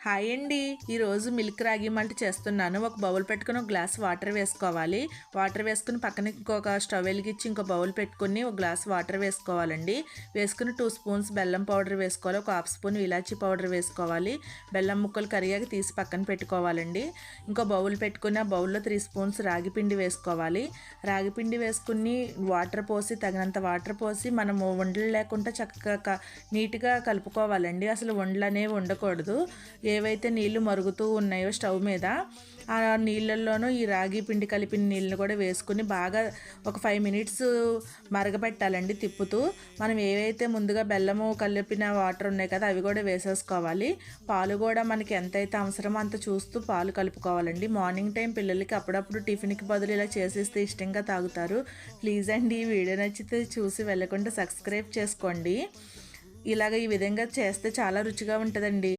Hi అండి. ఈరోజు milk రాగి మల్ట్ చేస్తున్నాను. ఒక బౌల్ పెట్టుకుని ఒక గ్లాస్ వాటర్ వేసుకోవాలి. వాటర్ వేసుకుని పక్కన ఇంకొక స్టవ్ వెలిగించి ఇంకో బౌల్ పెట్టుకుని ఒక గ్లాస్ వాటర్ వేసుకోవాలండి. వేసుకుని టూ స్పూన్స్ బెల్లం పౌడర్ వేసుకోవాలి. ఒక హాఫ్ స్పూన్ ఇలాచీ పౌడర్ వేసుకోవాలి. బెల్లం ముక్కలు కరిగాక తీసి పక్కన పెట్టుకోవాలండి. ఇంకో బౌల్ పెట్టుకుని ఆ బౌల్లో త్రీ స్పూన్స్ రాగి పిండి వేసుకోవాలి. రాగి పిండి వేసుకుని వాటర్ పోసి తగినంత వాటర్ పోసి మనము వండలు లేకుండా చక్కగా నీట్గా కలుపుకోవాలండి. అసలు వండలు అనేవి ఉండకూడదు ఏవైతే నీళ్ళు మరుగుతూ ఉన్నాయో స్టవ్ మీద ఆ నీళ్ళల్లోనూ ఈ రాగి పిండి కలిపిన నీళ్ళని కూడా వేసుకుని బాగా ఒక ఫైవ్ మినిట్స్ మరగపెట్టాలండి తిప్పుతూ. మనం ఏవైతే ముందుగా బెల్లము కలిపిన వాటర్ ఉన్నాయి కదా అవి కూడా వేసేసుకోవాలి. పాలు కూడా మనకి ఎంతైతే అవసరమో అంత చూస్తూ పాలు కలుపుకోవాలండి. మార్నింగ్ టైం పిల్లలకి అప్పుడప్పుడు టిఫిన్కి బదులు ఇలా చేసేస్తే ఇష్టంగా తాగుతారు. ప్లీజ్ అండి ఈ వీడియో నచ్చితే చూసి వెళ్ళకుండా సబ్స్క్రైబ్ చేసుకోండి. ఇలాగ ఈ విధంగా చేస్తే చాలా రుచిగా ఉంటుందండి.